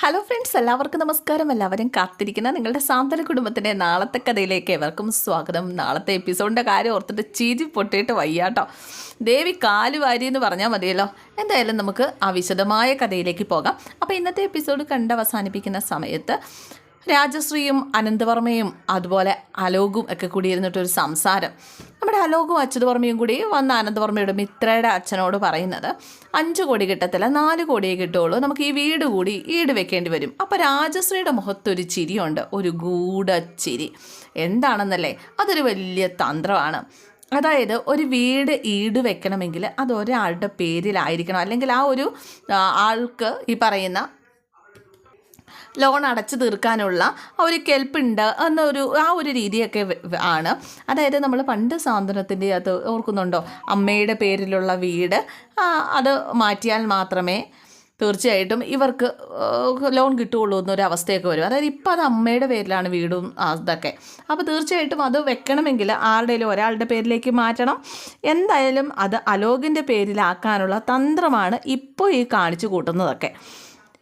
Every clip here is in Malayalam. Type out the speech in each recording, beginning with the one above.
ഹലോ ഫ്രണ്ട്സ് എല്ലാവർക്കും നമസ്കാരം. എല്ലാവരും കാത്തിരിക്കുന്ന നിങ്ങളുടെ സാന്ത്വന കുടുംബത്തിന്റെ നാളത്തെ കഥയിലേക്ക് എവർക്കും സ്വാഗതം. നാളത്തെ എപ്പിസോഡിന്റെ കാര്യം ഓർത്തിട്ട് ചീരി പൊട്ടിയിട്ട് വയ്യാട്ടോ. ദേവി കാലുവാരി എന്ന് പറഞ്ഞാൽ മതിയല്ലോ. എന്തായാലും നമുക്ക് ആ വിശദമായ കഥയിലേക്ക് പോകാം. അപ്പോൾ ഇന്നത്തെ എപ്പിസോഡ് കണ്ട് അവസാനിപ്പിക്കുന്ന സമയത്ത് രാജശ്രീയും അനന്തവർമ്മയും അതുപോലെ അലോകും ഒക്കെ കൂടി ഇരുന്നിട്ടൊരു സംസാരം. നമ്മുടെ അലോകും അച്യുതവർമ്മയും കൂടി വന്ന ആനന്ദവർമ്മയുടെ മിത്രയുടെ അച്ഛനോട് പറയുന്നത് അഞ്ച് കോടി കിട്ടത്തില്ല നാല് കോടിയേ കിട്ടുള്ളൂ നമുക്ക് ഈ വീട് കൂടി ഈട് വെക്കേണ്ടി വരും. അപ്പോൾ രാജശ്രീയുടെ മുഖത്തൊരു ചിരിയുണ്ട് ഒരു ഗൂഢച്ചിരി. എന്താണെന്നല്ലേ? അതൊരു വലിയ തന്ത്രമാണ്. അതായത് ഒരു വീട് ഈട് വെക്കണമെങ്കിൽ അത് ഒരാളുടെ പേരിലായിരിക്കണം. അല്ലെങ്കിൽ ആ ഒരു ആൾക്ക് ഈ പറയുന്ന ലോൺ അടച്ചു തീർക്കാനുള്ള ഒരു കെൽപ്പുണ്ട് എന്നൊരു ആ ഒരു രീതിയൊക്കെ ആണ്. അതായത് നമ്മൾ പണ്ട് സാന്ത്വനത്തിന്റെ അത് ഓർക്കുന്നുണ്ടോ? അമ്മയുടെ പേരിലുള്ള വീട് അത് മാറ്റിയാൽ മാത്രമേ തീർച്ചയായിട്ടും ഇവർക്ക് ലോൺ കിട്ടുകയുള്ളൂ എന്നൊരു അവസ്ഥയൊക്കെ വരും. അതായത് ഇപ്പോൾ അത് അമ്മയുടെ പേരിലാണ് വീടും അതൊക്കെ അപ്പോൾ തീർച്ചയായിട്ടും അത് വെക്കണമെങ്കിൽ ആരുടെയും ഒരാളുടെ പേരിലേക്ക് മാറ്റണം. എന്തായാലും അത് അലോകിന്റെ പേരിലാക്കാനുള്ള തന്ത്രമാണ് ഇപ്പോൾ ഈ കാണിച്ചു കൂട്ടുന്നതൊക്കെ.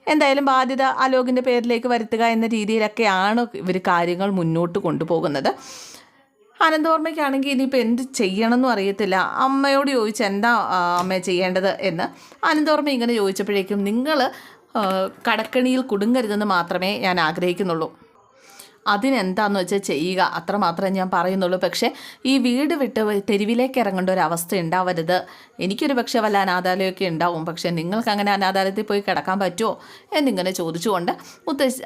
എന്തായാലും ബാധ്യത അലോകിന്റെ പേരിലേക്ക് വരുത്തുക എന്ന രീതിയിലൊക്കെയാണ് ഇവർ കാര്യങ്ങൾ മുന്നോട്ട് കൊണ്ടുപോകുന്നത്. അനന്തവർമ്മയ്ക്കാണെങ്കിൽ ഇനിയിപ്പോൾ എന്ത് ചെയ്യണമെന്നും അറിയത്തില്ല. അമ്മയോട് ചോദിച്ച് എന്താ അമ്മ ചെയ്യേണ്ടത് എന്ന്. അനന്തവർമ്മ ഇങ്ങനെ ചോദിച്ചപ്പോഴേക്കും നിങ്ങൾ കടക്കണിയിൽ കുടുങ്ങരുതെന്ന് മാത്രമേ ഞാൻ ആഗ്രഹിക്കുന്നുള്ളൂ. അതിനെന്താന്ന് വെച്ചാൽ ചെയ്യുക. അത്ര മാത്രമേ ഞാൻ പറയുന്നുള്ളൂ. പക്ഷേ ഈ വീട് വിട്ട് തെരുവിലേക്ക് ഇറങ്ങേണ്ട ഒരു അവസ്ഥ ഉണ്ടാവരുത്. എനിക്കൊരു പക്ഷേ വല്ല അനാഥാലയമൊക്കെ ഉണ്ടാവും. പക്ഷേ നിങ്ങൾക്ക് അങ്ങനെ അനാഥാലയത്തിൽ പോയി കിടക്കാൻ പറ്റുമോ എന്നിങ്ങനെ ചോദിച്ചുകൊണ്ട് മുത്തശ്ശി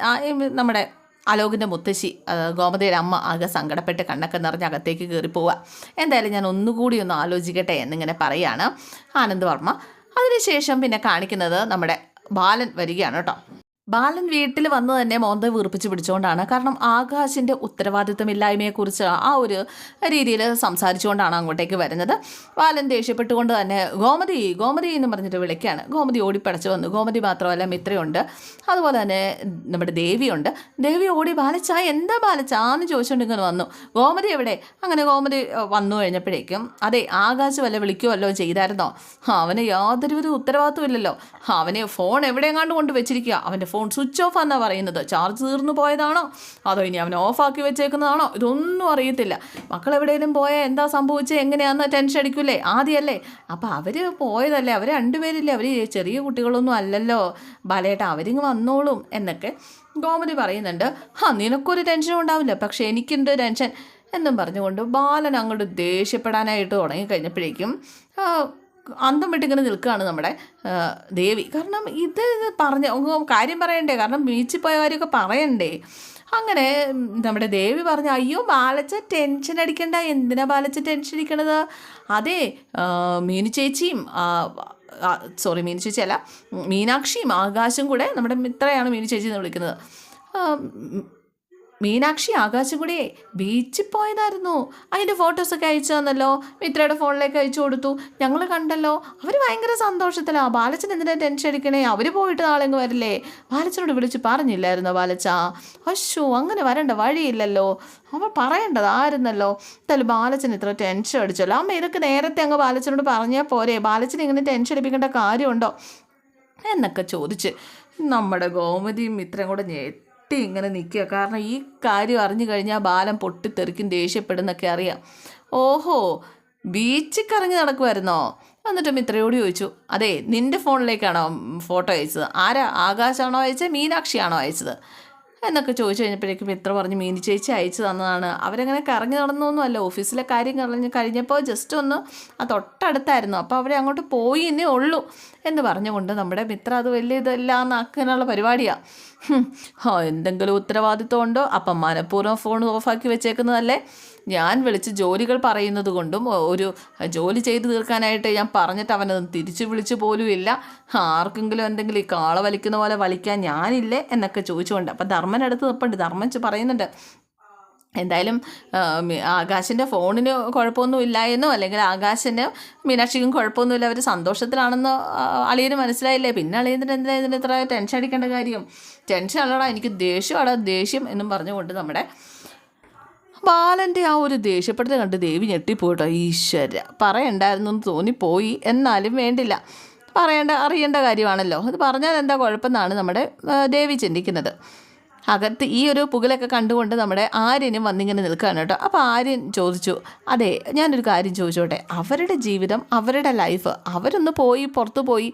നമ്മുടെ അലോകിന്റെ മുത്തശ്ശി ഗോമതിയുടെ അമ്മ ആകെ സങ്കടപ്പെട്ട് കണ്ണൊക്കെ നിറഞ്ഞ് അകത്തേക്ക് കയറിപ്പോവുക പോവുക. എന്തായാലും ഞാൻ ഒന്നുകൂടി ഒന്ന് ആലോചിക്കട്ടെ എന്നിങ്ങനെ പറയുകയാണ് ആനന്ദ് വർമ്മ. അതിനുശേഷം പിന്നെ കാണിക്കുന്നത് നമ്മുടെ ബാലൻ വരികയാണ് കേട്ടോ. ബാലൻ വീട്ടിൽ വന്ന് തന്നെ മോന്ത വീർപ്പിച്ച് പിടിച്ചുകൊണ്ടാണ്. കാരണം ആകാശിന്റെ ഉത്തരവാദിത്തമില്ലായ്മയെക്കുറിച്ച് ആ ഒരു രീതിയിൽ സംസാരിച്ചുകൊണ്ടാണ് അങ്ങോട്ടേക്ക് വരുന്നത്. ബാലൻ ദേഷ്യപ്പെട്ടുകൊണ്ട് തന്നെ ഗോമതി ഗോമതി എന്ന് പറഞ്ഞിട്ട് വിളിക്കുകയാണ്. ഗോമതി ഓടിപ്പടച്ച് വന്നു. ഗോമതി മാത്രമല്ല മിത്രയുണ്ട്. അതുപോലെ തന്നെ നമ്മുടെ ദേവിയുണ്ട്. ദേവി ഓടി ബാലച്ച എന്താ ബാലച്ച? എന്ന് ചോദിച്ചുകൊണ്ട് ഇങ്ങനെ വന്നു. ഗോമതി എവിടെ? അങ്ങനെ ഗോമതി വന്നു കഴിഞ്ഞപ്പോഴേക്കും അതെ ആകാശ് വല്ല വിളിക്കുമല്ലോ ചെയ്തായിരുന്നോ? അവന് യാതൊരുവിധ ഉത്തരവാദിത്വം ഇല്ലല്ലോ അവന് ഫോൺ എവിടെയെങ്ങാണ്ട് കൊണ്ട് വെച്ചിരിക്കുക അവന്റെ ഫോൺ സ്വിച്ച് ഓഫ് എന്നാണ് പറയുന്നത്. ചാർജ് തീർന്നു പോയതാണോ? അതോ ഇനി അവൻ ഓഫാക്കി വെച്ചേക്കുന്നതാണോ? ഇതൊന്നും അറിയത്തില്ല. മക്കൾ എവിടെയെങ്കിലും പോയാൽ എന്താ സംഭവിച്ചത് എങ്ങനെയാണെന്ന് ടെൻഷൻ അടിക്കൂലേ ആദ്യമല്ലേ അപ്പോൾ അവർ പോയതല്ലേ? അവർ രണ്ടുപേരില്ലേ? അവർ ചെറിയ കുട്ടികളൊന്നും അല്ലല്ലോ. ബാലേട്ട അവരിങ്ങ് വന്നോളും എന്നൊക്കെ ഗോമതി പറയുന്നുണ്ട്. ആ നിനക്കൊരു ടെൻഷനും ഉണ്ടാവില്ല. പക്ഷേ എനിക്കുണ്ട് ടെൻഷൻ എന്നും പറഞ്ഞുകൊണ്ട് ബാലൻ അങ്ങോട്ട് ദേഷ്യപ്പെടാനായിട്ട് തുടങ്ങിക്കഴിഞ്ഞപ്പോഴേക്കും ആ, അന്തം വിട്ടിങ്ങനെ നിൽക്കുകയാണ് നമ്മുടെ ദേവി. കാരണം ഇത് പറഞ്ഞ കാര്യം പറയണ്ടേ? കാരണം ബീച്ചിൽ പോയവരൊക്കെ പറയണ്ടേ? അങ്ങനെ നമ്മുടെ ദേവി പറഞ്ഞു അയ്യോ ബാലച്ച ടെൻഷൻ അടിക്കണ്ട. എന്തിനാ ബാലച്ച ടെൻഷൻ അടിക്കണത്? അതെ മീനു ചേച്ചിയും സോറി മീനു ചേച്ചി അല്ല മീനാക്ഷിയും ആകാശും കൂടെ നമ്മുടെ മിത്രയാണ് മീനു ചേച്ചി എന്ന് വിളിക്കുന്നത്. മീനാക്ഷി ആകാശം കൂടി ബീച്ചിൽ പോയതായിരുന്നു. അതിന്റെ ഫോട്ടോസൊക്കെ അയച്ചു തന്നല്ലോ. മിത്രയുടെ ഫോണിലേക്ക് അയച്ചു കൊടുത്തു. ഞങ്ങൾ കണ്ടല്ലോ. അവർ ഭയങ്കര സന്തോഷത്തിലാണ് ബാലച്ചൻ എന്തിനാ ടെൻഷൻ അടിക്കണേ? അവർ പോയിട്ട് നാളെ അങ്ങ് വരില്ലേ? ബാലച്ചനോട് വിളിച്ച് പറഞ്ഞില്ലായിരുന്നോ ബാലച്ച? അശോ അങ്ങനെ വരേണ്ട വഴിയില്ലല്ലോ. അവൾ പറയേണ്ടത് ആയിരുന്നല്ലോ എന്തായാലും ബാലച്ചൻ ഇത്ര ടെൻഷൻ അടിച്ചല്ലോ. അമ്മ ഇതൊക്കെ നേരത്തെ അങ്ങ് ബാലച്ചനോട് പറഞ്ഞാൽ പോരെ. ബാലച്ചൻ ഇങ്ങനെ ടെൻഷൻ അടിപ്പിക്കേണ്ട കാര്യമുണ്ടോ? എന്നൊക്കെ ചോദിച്ച് നമ്മുടെ ഗോമതിയും മിത്രം കൂടെ ഞെട്ടി ഇങ്ങനെ നിൽക്കുക. കാരണം ഈ കാര്യം അറിഞ്ഞു കഴിഞ്ഞാൽ ബാലം പൊട്ടിത്തെറിക്കും ദേഷ്യപ്പെടുന്നൊക്കെ അറിയാം. ഓഹോ ബീച്ചിൽ കറങ്ങി നടക്കുമായിരുന്നോ എന്നിട്ട് മിത്രയോട് ചോദിച്ചു. അതെ നിന്റെ ഫോണിലേക്കാണോ ഫോട്ടോ അയച്ചത്? ആരാ ആകാശാണോ അയച്ചത് മീനാക്ഷിയാണോ അയച്ചത്? എന്നൊക്കെ ചോദിച്ചു കഴിഞ്ഞപ്പോഴേക്കും മിത്ര പറഞ്ഞ് മീനി ചേച്ചി അയച്ചു തന്നതാണ്. അവരങ്ങനെ കറങ്ങി നടന്നൊന്നും അല്ല ഓഫീസിലെ കാര്യം കറഞ്ഞ് കഴിഞ്ഞപ്പോൾ ജസ്റ്റ് ഒന്ന് ആ തൊട്ടടുത്തായിരുന്നു. അപ്പോൾ അവരെ അങ്ങോട്ട് പോയി എന്നേ ഉള്ളൂ എന്ന് പറഞ്ഞുകൊണ്ട് നമ്മുടെ മിത്ര അത് വലിയ ഇതെല്ലാം ആക്കാനുള്ള പരിപാടിയാണ് എന്തെങ്കിലും ഉത്തരവാദിത്വം ഉണ്ടോ? അപ്പം മനഃപൂർവം ഫോൺ ഓഫാക്കി വെച്ചേക്കുന്നതല്ലേ? ഞാൻ വിളിച്ച് ജോലികൾ പറയുന്നത് കൊണ്ടും ഒരു ജോലി ചെയ്ത് തീർക്കാനായിട്ട് ഞാൻ പറഞ്ഞിട്ട് അവനത് തിരിച്ചു വിളിച്ചു പോലും ഇല്ല. ആർക്കെങ്കിലും എന്തെങ്കിലും ഈ കാള വലിക്കുന്ന പോലെ വലിക്കാൻ ഞാനില്ലേ എന്നൊക്കെ ചോദിച്ചുകൊണ്ട് അപ്പം ധർമ്മൻ അടുത്ത് നിൽപ്പുണ്ട് ധർമ്മൻ പറയുന്നുണ്ട് എന്തായാലും ആകാശിന്റെ ഫോണിന് കുഴപ്പമൊന്നും എന്നോ അല്ലെങ്കിൽ ആകാശിന് മീനാക്ഷിക്കും കുഴപ്പമൊന്നുമില്ല അവർ സന്തോഷത്തിലാണെന്നോ അളിയന് മനസ്സിലായില്ലേ? പിന്നെ അളിയത്തിന് എന്തിനാ ഇതിന് ഇത്ര ടെൻഷൻ അടിക്കേണ്ട കാര്യം? ടെൻഷൻ അല്ലടാ എനിക്ക് ദേഷ്യമാടാ ദേഷ്യം എന്നും പറഞ്ഞുകൊണ്ട് നമ്മുടെ ബാലന്റെ ആ ഒരു ദേഷ്യപ്പെടുത്തൽ കണ്ട് ദേവി ഞെട്ടിപ്പോയിട്ടോ ഈശ്വര പറയണ്ടായിരുന്നു എന്ന് തോന്നിപ്പോയി. എന്നാലും വേണ്ടില്ല. പറയേണ്ട അറിയേണ്ട കാര്യമാണല്ലോ. അത് പറഞ്ഞാൽ എന്താ കുഴപ്പമെന്നാണ് നമ്മുടെ ദേവി ചിന്തിക്കുന്നത്. അകത്ത് ഈ ഒരു പുകലൊക്കെ കണ്ടുകൊണ്ട് നമ്മുടെ ആര്യനും വന്നിങ്ങനെ നിൽക്കുകയാണ് കേട്ടോ. അപ്പോൾ ആര്യൻ ചോദിച്ചു അതെ ഞാനൊരു കാര്യം ചോദിച്ചോട്ടെ? അവരുടെ ജീവിതം അവരുടെ ലൈഫ് അവരൊന്ന് പോയി പുറത്ത് പോയി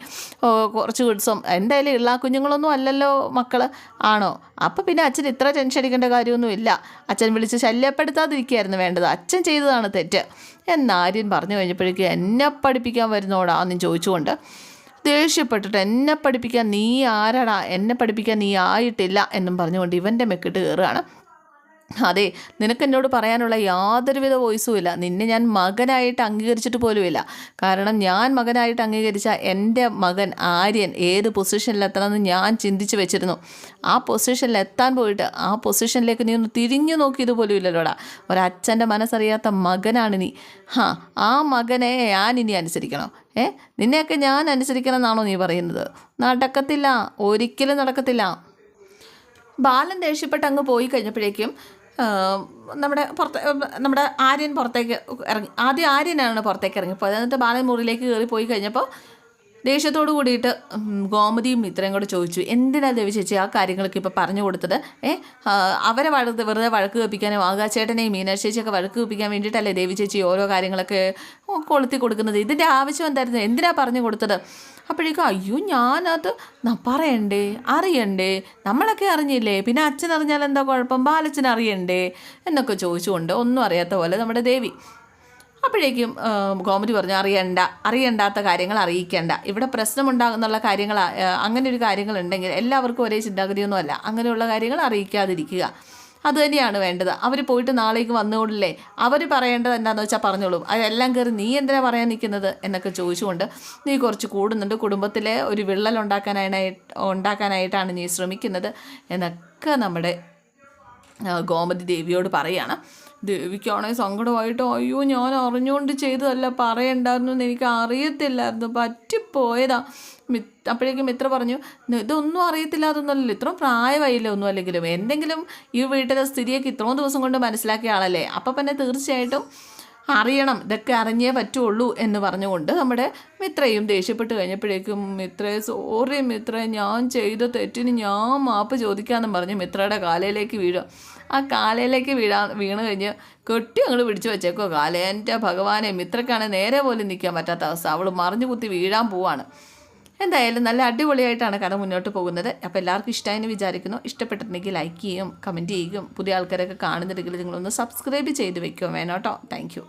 കുറച്ച് ദിവസം എന്തായാലും ഉള്ള കുഞ്ഞുങ്ങളൊന്നും അല്ലല്ലോ മക്കൾ ആണോ? അപ്പോൾ പിന്നെ അച്ഛൻ ഇത്ര ടെൻഷൻ അടിക്കേണ്ട കാര്യമൊന്നുമില്ല അച്ഛൻ വിളിച്ച് ശല്യപ്പെടുത്താതിരിക്കുകയായിരുന്നു വേണ്ടത്. അച്ഛൻ ചെയ്തതാണ് തെറ്റ്. എന്ന് ആര്യൻ പറഞ്ഞു കഴിഞ്ഞപ്പോഴേക്കും എന്നെ പഠിപ്പിക്കാൻ വരുന്നോടാ? എന്ന് ചോദിച്ചുകൊണ്ട് ദേഷ്യപ്പെട്ടിട്ട് എന്നെ പഠിപ്പിക്കാൻ നീ ആരാടാ? എന്നെ പഠിപ്പിക്കാൻ നീ ആയിട്ടില്ല എന്നും പറഞ്ഞുകൊണ്ട് ഇവന്റെ മെക്കിട്ട് കയറുകയാണ്. അതെ നിനക്ക് എന്നോട് പറയാനുള്ള യാതൊരുവിധ വോയിസും ഇല്ല. നിന്നെ ഞാൻ മകനായിട്ട് അംഗീകരിച്ചിട്ട് പോലുമില്ല കാരണം ഞാൻ മകനായിട്ട് അംഗീകരിച്ച എന്റെ മകൻ ആര്യൻ ഏത് പൊസിഷനിലെത്തണമെന്ന് ഞാൻ ചിന്തിച്ച് വെച്ചിരുന്നു. ആ പൊസിഷനിൽ എത്താൻ പോയിട്ട് ആ പൊസിഷനിലേക്ക് നീ ഒന്ന് തിരിഞ്ഞു നോക്കിയത് പോലും ഇല്ലല്ലോടാ. ഒരച്ഛന്റെ മനസ്സറിയാത്ത മകനാണ് നീ. ഹാ ആ മകനെ ഞാൻ ഇനി അനുസരിക്കണം. ഏ നിന്നെയൊക്കെ ഞാൻ അനുസരിക്കണം എന്നാണോ നീ പറയുന്നത്? നടക്കത്തില്ല. ഒരിക്കലും നടക്കത്തില്ല. ബാലൻ ദേഷ്യപ്പെട്ട് അങ്ങ് പോയി കഴിഞ്ഞപ്പോഴേക്കും നമ്മുടെ പുറത്ത് നമ്മുടെ ആര്യൻ പുറത്തേക്ക് ഇറങ്ങി. ആദ്യം ആര്യനാണ് പുറത്തേക്ക് ഇറങ്ങിപ്പോയത്. എന്നിട്ട് ബാലൻ മുറിയിലേക്ക് കയറി പോയി കഴിഞ്ഞപ്പോൾ ദേഷ്യത്തോട് കൂടിയിട്ട് ഗോമതിയും ഇത്രയും കൂടെ ചോദിച്ചു എന്തിനാ ദേവി ചേച്ചി ആ കാര്യങ്ങളൊക്കെ ഇപ്പോൾ പറഞ്ഞു കൊടുത്തത്? ഏ? അവരെ വഴക്ക് വെറുതെ വഴക്ക് വെപ്പിക്കാനും ആകാശേട്ടനെയും മീനാക്ഷി ചേച്ചിയൊക്കെ വഴക്ക് വെപ്പിക്കാൻ വേണ്ടിയിട്ടല്ലേ ദേവി ചേച്ചി ഓരോ കാര്യങ്ങളൊക്കെ കൊളുത്തി കൊടുക്കുന്നത്? ഇതിന്റെ ആവശ്യം എന്തായിരുന്നു? എന്തിനാ പറഞ്ഞു കൊടുത്തത്? അപ്പോഴേക്കും അയ്യോ ഞാനത് പറയണ്ടേ അറിയണ്ടേ നമ്മളൊക്കെ അറിഞ്ഞില്ലേ? പിന്നെ അച്ഛൻ അറിഞ്ഞാൽ എന്താ കുഴപ്പം? ബാലച്ചൻ അറിയണ്ടേ എന്നൊക്കെ ചോദിച്ചുകൊണ്ട് ഒന്നും അറിയാത്ത പോലെ നമ്മുടെ ദേവി അപ്പോഴേക്കും ഗവൺമെന്റ് പറഞ്ഞു അറിയണ്ട അറിയണ്ടാത്ത കാര്യങ്ങൾ അറിയിക്കേണ്ട. ഇവിടെ പ്രശ്നമുണ്ടാകുന്നുള്ള കാര്യങ്ങൾ അങ്ങനെ ഒരു കാര്യങ്ങളുണ്ടെങ്കിൽ എല്ലാവർക്കും ഒരേ ചിന്താഗതിയൊന്നുമല്ല. അങ്ങനെയുള്ള കാര്യങ്ങൾ അറിയിക്കാതിരിക്കുക. അതുതന്നെയാണ് വേണ്ടത്. അവർ പോയിട്ട് നാളേക്ക് വന്നുകൊണ്ടില്ലേ അവർ പറയേണ്ടത് എന്താണെന്ന് വെച്ചാൽ പറഞ്ഞോളൂ. അതെല്ലാം കയറി നീ എന്തിനാ പറയാൻ നിൽക്കുന്നത് എന്നൊക്കെ ചോദിച്ചുകൊണ്ട് നീ കുറച്ച് കൂടുന്നുണ്ട്. കുടുംബത്തിലെ ഒരു വിള്ളൽ ഉണ്ടാക്കാനായിട്ട് ഉണ്ടാക്കാനായിട്ടാണ് നീ ശ്രമിക്കുന്നത് എന്നൊക്കെ നമ്മുടെ ഗോമതി ദേവിയോട് പറയാണ് ദേവിക്കാണെങ്കിൽ സങ്കടമായിട്ട്? അയ്യോ ഞാൻ അറിഞ്ഞുകൊണ്ട് ചെയ്തതല്ല പറയണ്ടായിരുന്നു എന്ന് എനിക്ക് അറിയത്തില്ലായിരുന്നു പറ്റിപ്പോയതാ. മി അപ്പോഴേക്കും മിത്ര പറഞ്ഞു ഇതൊന്നും അറിയത്തില്ല അതൊന്നുമല്ലല്ലോ ഇത്രയും പ്രായമായില്ല ഒന്നും അല്ലെങ്കിലും എന്തെങ്കിലും ഈ വീട്ടിലെ സ്ഥിതിയൊക്കെ ഇത്രയും ദിവസം കൊണ്ട് മനസ്സിലാക്കിയ ആളല്ലേ. അപ്പം പിന്നെ തീർച്ചയായിട്ടും അറിയണം ഇതൊക്കെ അറിഞ്ഞേ പറ്റുള്ളൂ എന്ന് പറഞ്ഞുകൊണ്ട് നമ്മുടെ മിത്രയും ദേഷ്യപ്പെട്ട് കഴിഞ്ഞപ്പോഴേക്കും മിത്രയെ സോറി മിത്ര ഞാൻ ചെയ്ത തെറ്റിന് ഞാൻ മാപ്പ് ചോദിക്കാമെന്നും പറഞ്ഞ് മിത്രയുടെ കാലയിലേക്ക് വീഴുക ആ കാലയിലേക്ക് വീഴാ വീണ് കഴിഞ്ഞ് കെട്ടി അങ്ങോട്ട് പിടിച്ചു വെച്ചേക്കോ കാല എന്റെ ഭഗവാനെ മിത്രക്കാണ് നേരെ പോലും നിൽക്കാൻ പറ്റാത്ത അവസ്ഥ. അവൾ മറിഞ്ഞു കുത്തി വീഴാൻ പോവാണ്. എന്തായാലും നല്ല അടിപൊളിയായിട്ടാണ് കഥ മുന്നോട്ട് പോകുന്നത്. അപ്പോൾ എല്ലാവർക്കും ഇഷ്ടമായെന്ന് വിചാരിക്കുന്നു. ഇഷ്ടപ്പെട്ടിട്ടുണ്ടെങ്കിൽ ലൈക്ക് ചെയ്യും കമന്റ് ചെയ്യും. പുതിയ ആൾക്കാരൊക്കെ കാണുന്നുണ്ടെങ്കിൽ നിങ്ങളൊന്ന് സബ്സ്ക്രൈബ് ചെയ്ത് വെക്കുമോ വേണം കേട്ടോ. താങ്ക്